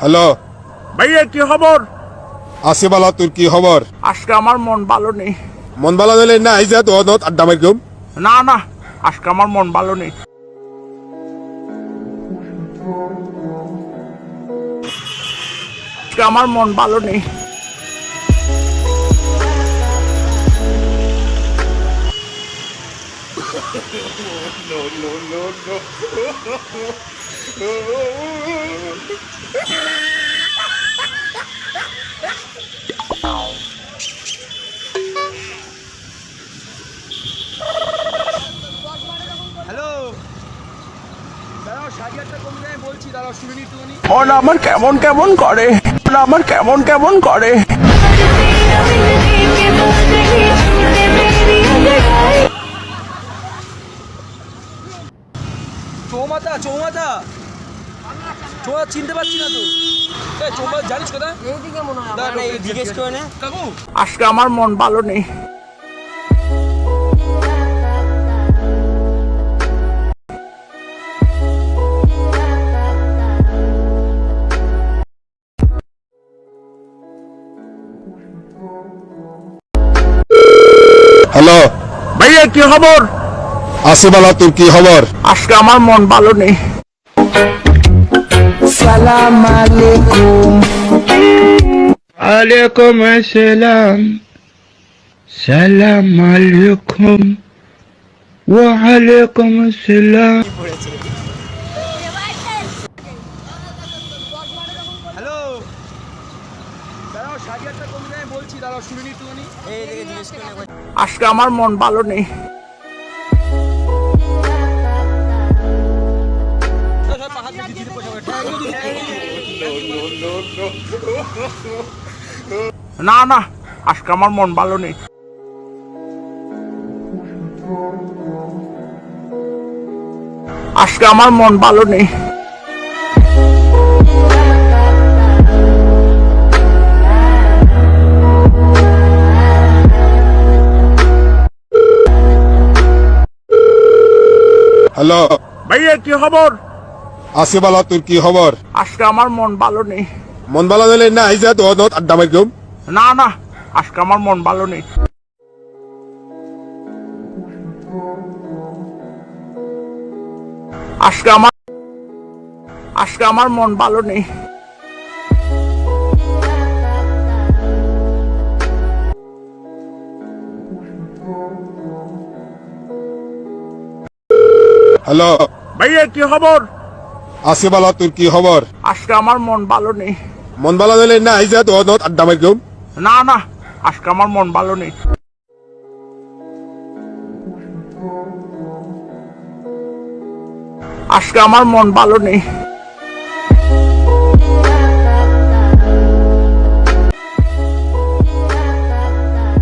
Hello. ভাইয়া কি খবর? আসি বালা তোর কি খবর? আজকে আমার মন ভালো নেই। মন বালা দিলে না আই যা তো নত আড্ডা মারি গম না না আজকে আমার মন ভালো নেই। আজকে আমার মন ভালো নেই। হ্যালো দাঁড়াও সাড়ে আটটা মন আমার কেমন কেমন করে? মন আমার কেমন কেমন করে? চৌমাথা চৌমাথা। চিনতে পারছি না তো। জানিস কোথা এইদিকে মনে হয়। আমার এই জিজ্ঞেস করে নে। কাকু। আজকে আমার মন ভালো নেই। হ্যালো। ভাইয়া কি খবর? আসি বালা তোর কি খবর? আজকে আমার মন ভালো নেই। salam alaikum alaikum আসসালাম salam alaikum wa alaikum আসসালাম আজকে আমার মন ভালো নেই না না আজকে আমার মন ভালো নেই। আজকে আমার মন ভালো নেই। হ্যালো। ভাইয়া কি খবর? আসি বালা তোর কি খবর? আজকে আমার মন ভালো নেই। মন বালা দিলে না আই যা তো নত আড্ডা মারি গম না না আজকে আমার মন ভালো নেই। আজকে আমার আজকে আমার মন ভালো নেই। হ্যালো। ভাইয়া কি খবর? আসি বালা তোর কি খবর? আজকে আমার মন ভালো নেই। মন ভালো দিলে না আই যা তো নত আড্ডা মারি না না, আজকে আমার মন ভালো নেই। আজকে আমার মন ভালো নেই।